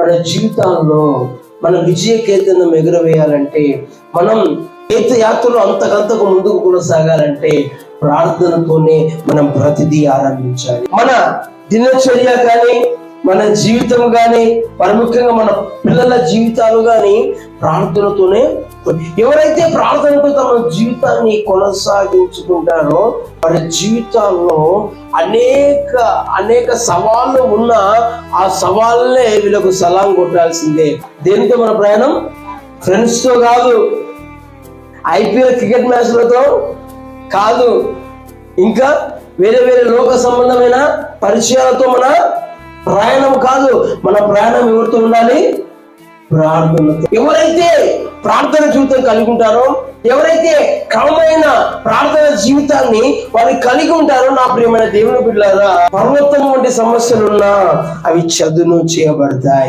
మన జీవితాల్లో మన విజయ కేంద్రం ఎగురవేయాలంటే మనం తీర్థయాత్రలు అంతకంతకు ముందుకు కొనసాగాలంటే ప్రార్థనతోనే మనం ప్రతిదీ ఆరంభించాలి. మన దినచర్య కానీ మన జీవితం కానీ మరి ముఖ్యంగా మన పిల్లల జీవితాలు కానీ ప్రార్థనతోనే ఎవరైతే ప్రార్థనతో తమ జీవితాన్ని కొనసాగించుకుంటారో వారి జీవితాల్లో అనేక అనేక సవాళ్ళు ఉన్న ఆ సవాళ్ళే వీళ్ళకు సలాం కొట్టాల్సిందే. దేనితో మన ప్రయాణం? ఫ్రెండ్స్తో కాదు ఐపీఎల్ క్రికెట్ మ్యాచ్లతో కాదు. ఇంకా వేరే వేరే లోక సంబంధమైన పరిచయాలతో మన ప్రయాణం కాదు. మన ప్రయాణం ఎవరితో ఉండాలి? ప్రార్థనతో. ఎవరైతే ప్రార్థన జీవితం కలిగి ఉంటారో ఎవరైతే క్రమమైన ప్రార్థన జీవితాన్ని వారు కలిగి ఉంటారో నా ప్రియమైన దేవుని బిడ్డలారా పర్వతం వంటి సమస్యలున్నా అవి చదును చేయబడతాయి.